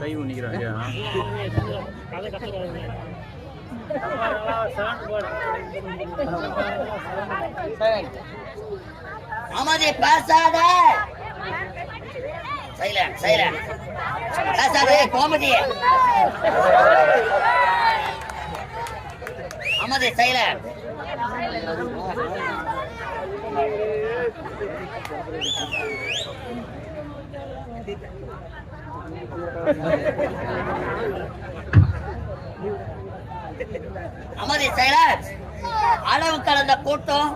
கை ஊனிக்கிறான் ஐயா பேசாத. சைலன் சைலன் பேசாத கோமதி அமைதி சைலண்ட் அமைதி செயலர். அளவு கலந்த கூட்டம்.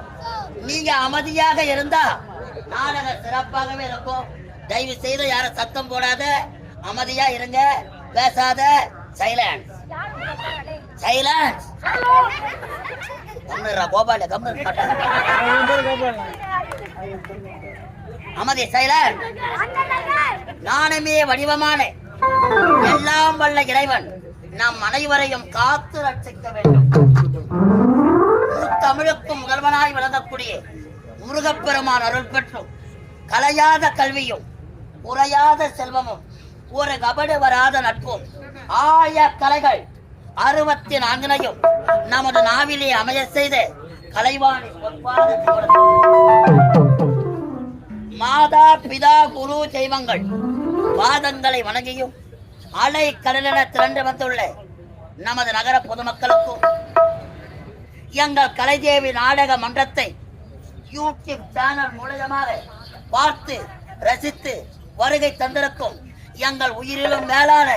நீங்க அமைதியாக இருந்தா நாடகம் சிறப்பாகவே இருக்கும். தயவு செய்து யாரும் சத்தம் போடாத. அமைதியா இருங்க. பேசாத. சைலன்ஸ். சைலன்ஸ். கம்னுரா கோபால கம்னு அமைதி சைலன் நானுமே வடிவமான. எல்லாம் வல்ல இறைவன். நம் அனைவரையும் காத்து ரட்சிக்க வேண்டும். தமிழுக்கும் முதல்வனாய் விளங்கக்கூடிய முருகப்பெருமான் அருள் பெற்றும் கலையாத கல்வியும் உரையாத செல்வமும் ஒரு கபடு வராத நட்பும் ஆய கலைகள் அறுபத்தி நான்கினையும் நமது நாவிலே அமைய செய்து கலைவாணி மாதா பிதா குரு தெய்வங்கள் வாதங்களை வணங்கியும் அலை கடலென திரண்டு வந்துள்ள. நமது நகர பொதுமக்களுக்கும் எங்கள் கலைதேவி நாடக மன்றத்தை யூடியூப் சேனல் மூலமாக பார்த்து ரசித்து வருகை தந்திருக்கும் எங்கள் உயிரிலும் மேலான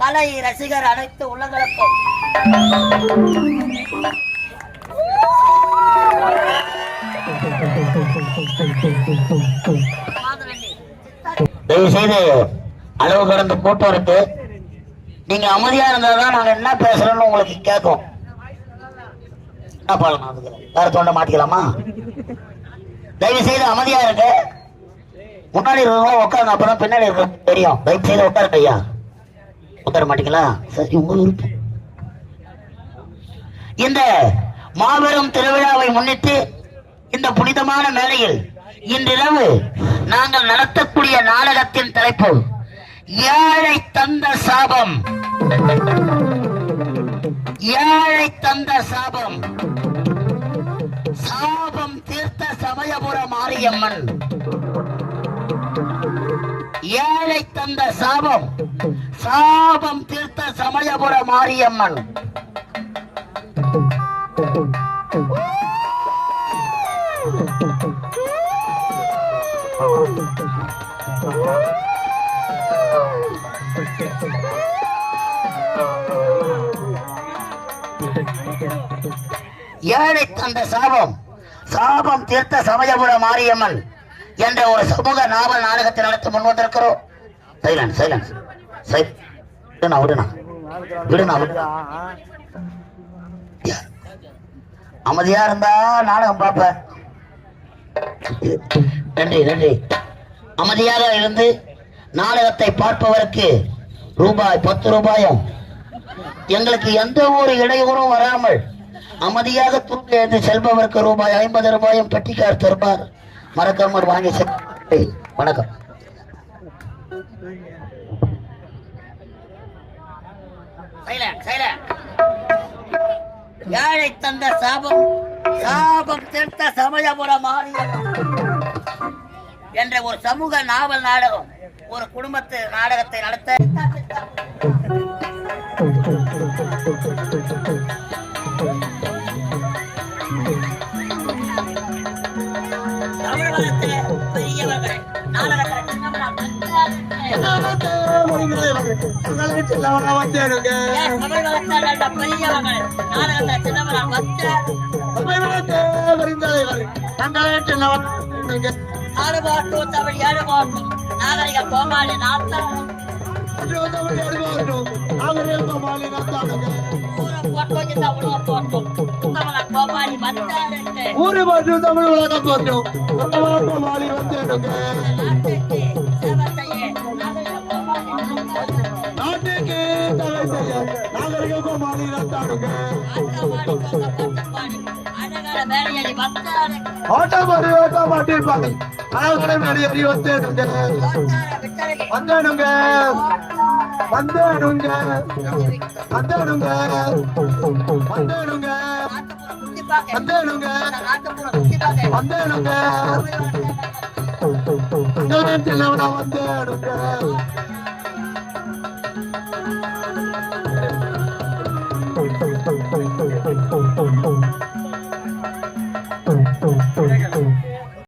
கலை ரசிகர் அனைத்து உள்ளங்களுக்கும். தயவு செய்து அளவு கடந்த நீங்க அமைதியா இருந்தாதான் நாங்க என்ன பேசுறோம்னு உங்களுக்கு கேட்கும். என்ன அதுக்கு வேற தொண்டை மாத்திக்கலாமா தயவு செய்து அமைதியா இருக்க முன்னாடி இருக்கவங்க உட்காருங்க அப்பதான் பின்னாடி இருக்க தெரியும். தயவு செய்து உட்காருங்க ஐயா. உட்கார மாட்டீங்களா? சரி உங்க விருப்பம் இந்த மாபெரும் திருவிழாவை முன்னிட்டு இந்த புனிதமான மேலையில் இன்றிரவு நாங்கள் நடத்தக்கூடிய நாடகத்தின் தலைப்பு ஏழை தந்த சாபம். ஏழை தந்த சாபம். சாபம் தீர்த்த சமயபுர மாரியம்மன். ஏழை தந்த சாபம். சாபம் தீர்த்த சமயபுர மாரியம்மன். ஏழை தந்த சாபம். சாபம் தீர்த்த சமயபுர மாரியம்மன் என்ற ஒரு சமூக நாவல் நாடகத்தை நடத்த முன் வந்திருக்கிறோம். சைலன்ஸ் சைலன்ஸ் சை விடுனா விடுனா விடுனா விடுனா அமைதியா இருந்தா நாடகம் பார்ப்பேன் நன்றி நன்றி அமைதியாக இருந்து நாடகத்தை பார்ப்பவருக்கு ரூபாய் பத்து ரூபாயும் எங்களுக்கு எந்த ஒரு இடையூறும் வராமல் அமைதியாக தூக்கி எழுந்து செல்பவருக்கு ரூபாய் ஐம்பது ரூபாயும் பெட்டிக்கார் தருவார். மறக்காமல் வாங்கி வணக்கம். ஏழை தந்த சாபம் சாபம் தீர்த்த சமயபுர மாறிய என்ற ஒரு சமூக நாவல் நாடகம் ஒரு குடும்பத்து நாடகத்தை நடத்த ஆடுபாட்டு தமிழ் ஏழுபாட்டு நாகரிக கோமாளி நாட்டம் ஊரு மற்றும் தமிழ் உலகம் நாட்டுக்கு தலை செய்ய நாகரிக கோமாளி வந்தானுங்க ஆட்டோ மாதிரி ஓட்ட மாட்டிருப்பாங்க அழகரை வெளியேறி வந்தேனுங்க. வந்தேனுங்க. வந்தேனுங்க. வந்தேனுங்க. வந்தேனுங்க வந்தேனுங்க வந்தேனுங்க வந்தேனுங்க வந்தேனுங்க.